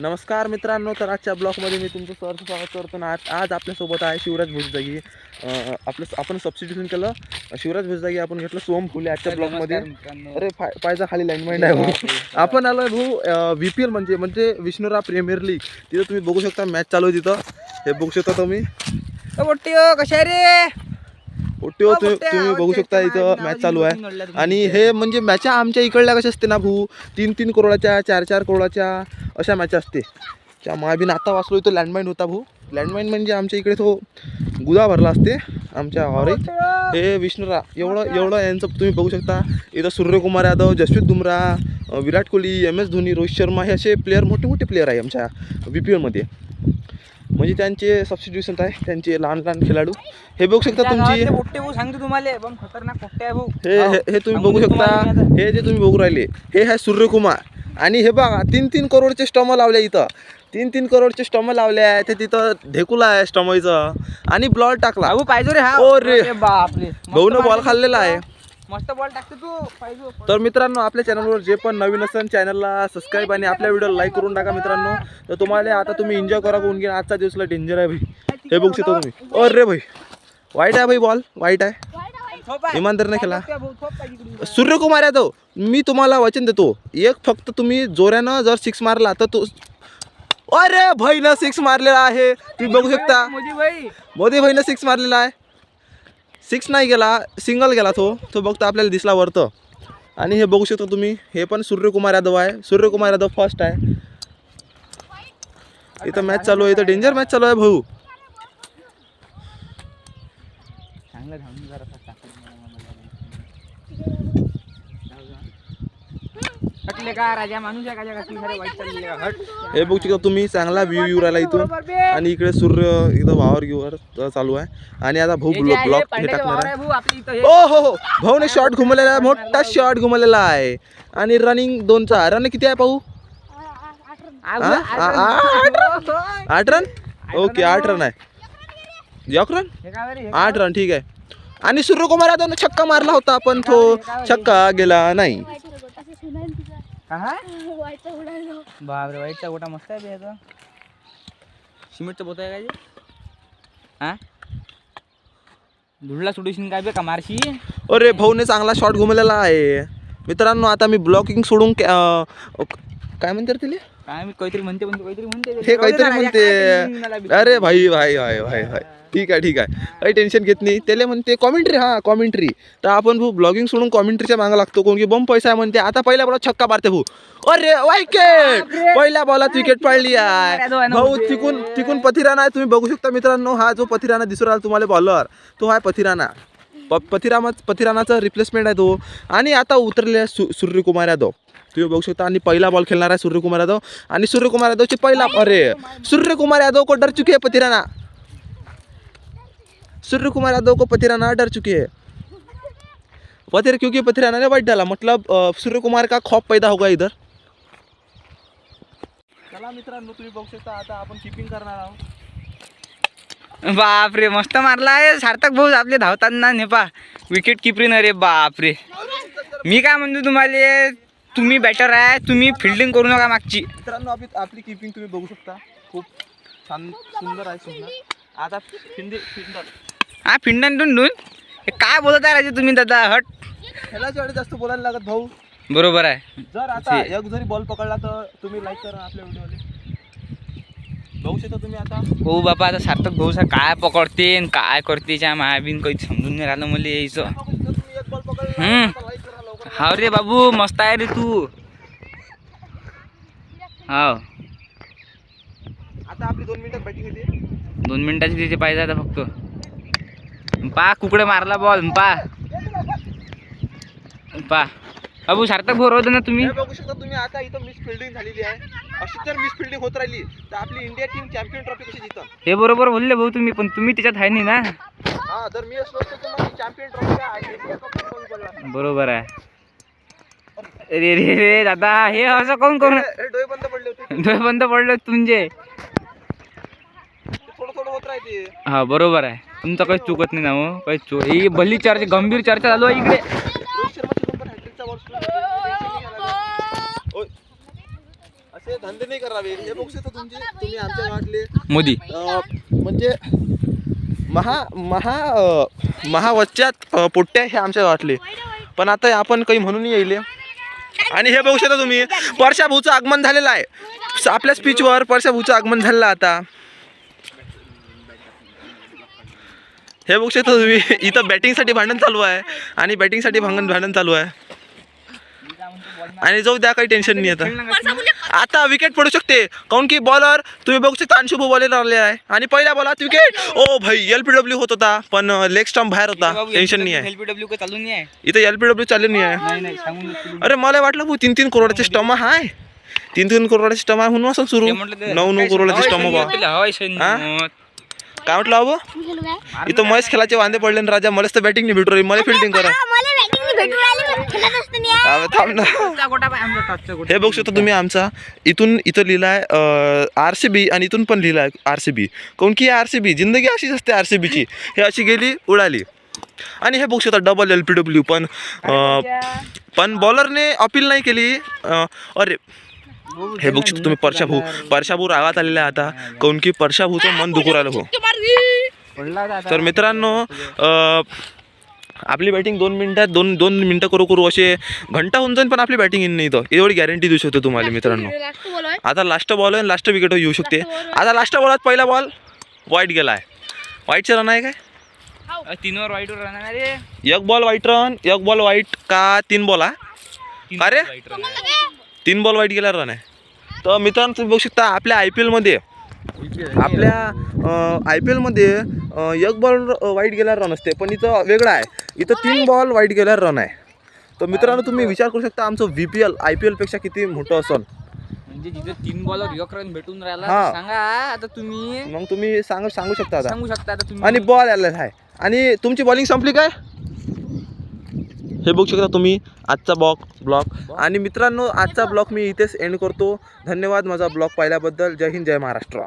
नमस्कार मित्रांनो तर आजच्या ब्लॉगमध्ये मी तुमचं सहर्ष स्वागत करतो ना आज आज आपल्यासोबत आहे शिवराज भुजदागी आपलं आपण सबस्टिट्यूशन केलं. शिवराज भुजदागी आपण घेतलं सोम फुले आजच्या ब्लॉगमध्ये. अरे फाय पायचा खाली लाईन माइंड आहे भाऊ आपण आलो भाऊ व्ही पी एल म्हणजे म्हणजे विष्णुरा प्रीमियर लीग तिथं तुम्ही बघू शकता मॅच चालू आहे तिथं. हे बघू शकता तुम्ही. हो कशा रे? ओटी हो तुम्ही तुम्ही बघू शकता इथं मॅच चालू आहे. आणि हे म्हणजे मॅचा आमच्या इकडल्या कशा असते ना भाऊ? तीन तीन करोडाच्या चार चार करोडाच्या अशा मॅच असते. त्या महाबीन आता वाचलो इथं लँडमाईन होता भाऊ. लँडमाईन म्हणजे आमच्या इकडे तो गुदा भरला असते आमच्या वावरीत हे विष्णुरा एवढं एवढं यांचं तुम्ही बघू शकता. इथं सूर्यकुमार यादव जसप्रीत बुमराह अं, विराट कोहली एम एस धोनी रोहित शर्मा हे असे प्लेअर मोठे मोठे प्लेअर आहे आमच्या बी पी एलमध्ये म्हणजे त्यांचे सबस्टिट्यूशन आहे. त्यांचे लहान लहान खेळाडू. हे बघू शकता तुमची सांगतो तुम्हाला हे हे- तुम्ही बघू शकता. हे जे तुम्ही बघू राहिले हे आहे सूर्यकुमार. आणि हे बघा तीन तीन करोडचे स्टम लावले इथं. तीन तीन करोडचे स्टम लावले आहे. ते तिथं ढेकुला आहे स्टमईचं आणि ब्लॉल टाकला. पाहिजे रे हा. ओ रे. बापरे. भाऊनं बॉल खाल्लेला. आहे. मस्त बॉल टाकते तू. पाहिजे तर मित्रांनो आपल्या चॅनलवर जे पण नवीन असेल चॅनलला सबस्क्राईब आणि आपल्या व्हिडिओ लाईक करून टाका मित्रांनो. तर तुम्हाला आता तुम्ही एन्जॉय करा कोण की आजचा दिवसला डेंजर आहे भाई. हे बघू शकता तुम्ही. अरे भाई. वाईट आहे भाई बॉल वाईट आहे. इमानदारीने खेळा. सूर्यकुमार यादव मी तुम्हाला वचन देतो. एक फक्त तुम्ही जोऱ्यानं जर सिक्स मारला तर तो अरे भाईनं सिक्स मारलेला आहे. तुम्ही बघू शकता. मोदी भाई. मोदी भाईनं सिक्स मारलेला आहे. सिक्स नाही गेला सिंगल गेला तो तो बघता आपल्याला दिसला वरतं. आणि हे बघू शकता तुम्ही हे पण सूर्यकुमार यादव आहे. सूर्यकुमार यादव फर्स्ट आहे. इथं मॅच चालू आहे इथं डेंजर मॅच चालू आहे भाऊ. चांगलं हे बघू शकता तुम्ही चांगला व्ह्यू येऊ राहिला इथून. आणि इकडे सूर्य इथं वावर गिवर चालू आहे. आणि आता भाऊ हे ब्लॉक हे टाकणार आहे. हे. ओ हो हो. भाऊने शॉट घुमवलेला आहे मोठा शॉट घुमवलेला आहे. आणि रनिंग दोनचा. रन किती आहे पाहू? हा? आठ रन ओके आठ रन आहे एक रन आठ रन ठीक आहे. आणि सूर्यकुमार यादवने छक्का मारला होता पण तो छक्का गेला नाही. काय? बापरे वाईटचा गोटा मस्त आहे याचा. सिमेंटचं बोत आहे काय ते? हा? धुळला सोडूशीन काय बे का मारशी? अरे भाऊने चांगला शॉट घुमवलेला आहे. मित्रांनो आता मी ब्लॉकिंग सोडून कॅ- अं, काय म्हणते रे तिले काय मी काहीतरी म्हणते म्हणते काहीतरी म्हणते हे काहीतरी म्हणते. अरे भाई भाई भाई भाई भाई. ठीक आहे ठीक आहे. काही टेन्शन घेत नाही. त्याला म्हणते कॉमेंट्री हा कॉमेंट्री तर आपण भाऊ ब्लॉगिंग सोडून कॉमेंट्रीच्या मागं लागतो. कोण की बम पैसा आहे म्हणते. आता पहिल्या बॉलात छक्का मारते भाऊ. अरे वाईकेट पहिल्या बॉलात विकेट पडली आहे. भाऊ तिकून तिकून पथिराणा आहे. तुम्ही बघू शकता मित्रांनो. हा जो पथिराणा दिसू राहिला तुम्हाला बॉलर तो आहे पथिराणा. प पथिरामा पथिराणाचा रिप्लेसमेंट आहे तो. आणि आता उतरले आहे सु सूर्यकुमार यादव. तुम्ही बघू शकता आणि पहिला बॉल खेळणार आहे सूर्यकुमार यादव. आणि सूर्यकुमार यादवची पहिला अरे सूर्यकुमार यादव को डर चुके है पथिराना सूर्यकुमार यादव को पथिराना डर चुके है. पथिर क्योंकि पथिराना ने वाइट डाला? मतलब सूर्यकुमार का खौफ पैदा होगा इधर. चला मित्रांनो तुम्ही बघू शकता आता आपण किपिंग करणार आहोत. बापरे मस्त मारला आहे. सार्थक भाऊ आपले धावताना नेपा विकेट किपरीन अरे बापरे. मी काय म्हणतो तुम्हाला तुम्ही बॅटर आहे तुम्ही फिल्डिंग करू नका मागची. मित्रांनो आपली आपली किपिंग तुम्ही बघू शकता. खूप छान सुंदर आहे सुंदर आता फिंदी फिंदर हा फिंडन टुंडून काय बोलत आहे राजे तुम्ही दादा? हट. खेळाच्या वेळी जास्त बोलायला लागत भाऊ. बरोबर आहे. जर आता एक जरी बॉल पकडला तर तुम्ही लाईक करा आपल्या व्हिडिओला शकता तुम्ही आता? हो बाबा आता सार्थक भाऊ सर काय पकडते न काय करते च्या मायाबीन काही समजून नाही राहिलं मला यायचं. हम्म. आता like करा लवकर. हा रे बाबू मस्त आहे रे तू. हाव. आता आपली दोन मिनिटात बॅटिंग येते दोन मिनिटाची तिथे पाहिजे आता फक्त. पा कुकडे मारला बॉल पा. पा. बाबू सार्थक रोज ना तुम्ही. हे बघू शकता तुम्ही आता इथं मिस फिल्डिंग झालेली आहे. अशी जर मिस फिल्डिंग होत राहिली तर आपली इंडिया टीम चॅम्पियन ट्रॉफी कशी जिथं हे बरोबर बोलले भाऊ तुम्ही पण तुम्ही त्याच्यात आहे नाही ना. हा जर मी असलो असतो तर मग चॅम्पियन ट्रॉफी. बरोबर आहे. रे रे रे दादा हे असं कोण करून डोळे बंद पडले होते. डोळे बंद पडले तुमचे. ते थोडं थोडं होत राहते. हा बरोबर आहे. तुमचं काही चुकत नाही ना हो काही चुक ही भली चर्चा गंभीर चर्चा चालू आहे इकडे. करावे हे बघू शकता तुमचे तुम्ही आमच्या गावातले मोदी. म्हणजे महा महा महावच्च्यात अ, पोट्ट्या हे आमच्या गावातले पण आता आपण काही म्हणून येईल आणि हे बघू शकता तुम्ही परशा भाऊचं आगमन झालेलं आहे. आपल्या स्पीचवर परशा भाऊचं आगमन झालेलं आता. हे बघू शकता तुम्ही इथं बॅटिंगसाठी भांडण चालू आहे. आणि बॅटिंगसाठी भांडण भांडण चालू आहे. आणि जाऊ द्या काही टेन्शन नाही आता. आता विकेट पडू शकते. काऊन की बॉलर तुम्ही बघू शकता अंशुभ बॉलर आले आहे. आणि पहिल्या बॉलात विकेट ओ भाई एल पी डब्ल्यू होत होता पण लेग स्टंप बाहेर होता. टेन्शन नाही आहे एलपीडब्ल्यू का चालू नाही आहे इथं एल पी डब्ल्यू चालू नाही आहे. अरे मला वाटलं भाऊ तीन तीन करोडाचे स्टम आहे. तीन तीन करोडाचे स्टम आहे म्हणून असं सुरू. नऊ नऊ करोडाचे स्टम. हा? काय म्हटलं अबो इथं महेश खेळाचे वांदे पडले ना राजा मलाच तर बॅटिंग नाही भेटू राही मला फिल्डिंग करा. थांब ना हे बघू शकता तुम्ही आमचा. इथून इथं लिहिलं आहे आर सी बी आणि इथून पण लिहिलं आहे आर सी बी काऊन की आर सी बी जिंदगी अशीच असते आर सी बीची हे अशी गेली उडाली. आणि हे बघू शकता डबल एल पी डब्ल्यू पण पण बॉलरने अपील नाही केली. अरे हे बघू शकता तुम्ही परशाभू. परशाभू रागात आलेला आहे आता. काऊन की परशाभूचं मन दुखू राहिलं भाऊ तर मित्रांनो आपली बॅटिंग दोन मिनिटात दोन दोन मिनटं करू करू असे घंटा होऊन जाईल पण आपली बॅटिंग येईल नाही इथं. एवढी गॅरंटी देऊ शकतो तुम्हाला मित्रांनो. आहे. आता लास्ट बॉल आहे लास्ट विकेट येऊ शकते. आता लास्ट बॉलात पहिला बॉल वाईट गेला आहे वाईटचं रन आहे काय? तीनवर वाईटवर राहणार रे. एक बॉल वाईट रन एक बॉल वाईट का तीन बॉल हा? तीन अरे? तीन बॉल वाईट गेला रन आहे. तर मित्रांनो तुम्ही बघू शकता आपल्या आय पी एलमध्ये आपल्या आय पी एलमध्ये एक बॉल वाईट गेल्यावर रन असते. पण इथं वेगळं आहे. इथं तीन बॉल वाईट गेल्यावर रन आहे. तर मित्रांनो तुम्ही विचार करू शकता आमचं V P L I P एलपेक्षा किती मोठं असन म्हणजे जिथे तीन बॉलर एक रन भेटून राहिला हा. तर सांगा आता तुम्ही. मग तुम्ही सांगू सांगू शकता आता. सांगू शकता आता तुम्ही. आणि बॉल आलेला आहे. आणि तुमची बॉलिंग संपली काय? हे बघू शकता तुम्ही. आजचा ब्लॉक ब्लॉक आणि मित्रांनो आजचा ब्लॉक मी इथेच एंड करतो. धन्यवाद माझा ब्लॉग पाहिल्याबद्दल. जय हिंद जय महाराष्ट्र.